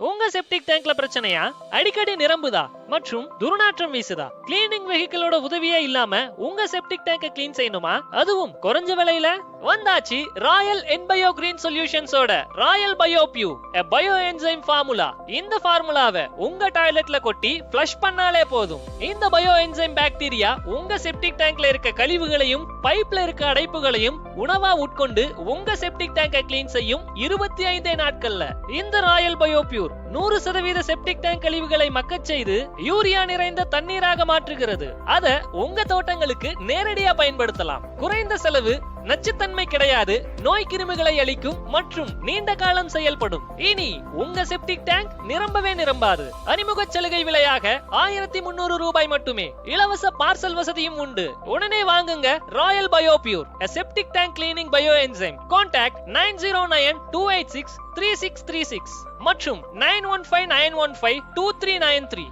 உங்க செப்டிக் டேங்க்ல பிரச்சனையா? அடிக்கடி நிரம்புதா? மற்றும் துர்நாற்றம் வீசுதா? கிளீனிங் வெஹிக்கிளோட உதவியே இல்லாம உங்க செப்டிக் டேங்க கிளீன் செய்யணுமா? அதுவும் குறைஞ்ச விலையில? வந்தாச்சு ராயல் என்பயோ green சொல்யூஷன்ஸோட Royal bio pure bio enzyme formula இந்த ஃபார்முலாவை உங்க டாய்லெட்ல கொட்டி ஃப்ளஷ் பண்ணாலே போதும். இந்த பயோ என்சைம் பாக்டீரியா உங்க செப்டிக் டேங்க்ல இருக்க கழிவுகளையும் பைப்ல இருக்க அடைப்புகளையும் உணவா உட்கொண்டு உங்க செப்டிக் டேங்கை கிளீன் செய்யும் இருபத்தி ஐந்தே நாட்கள்ல. இந்த ராயல் பயோ பியூர் நூறு சதவீத செப்டிக் டேங்க் கழிவுகளை மக்கச் செய்து யூரியா நிறைந்த தண்ணீராக மாற்றுகிறது. அத உங்க தோட்டங்களுக்கு நேரடியா பயன்படுத்தலாம். குறைந்த செலவு நச்சுத்தன்மை கிடையாது நோய் கிருமிகளை அளிக்கும் மற்றும் நீண்ட காலம் செயல்படும். இனி உங்க செப்டிக் டேங்க் நிரம்பவே நிரம்பாது. அறிமுக சலுகை விலையாக ஆயிரத்தி முன்னூறு ரூபாய் மட்டுமே. இலவச பார்சல் வசதியும் உண்டு. உடனே வாங்குங்க Royal bio pure septic tank cleaning bio enzyme contact nine zero nine two eight six three six three six மற்றும் nine one five nine one five two three nine three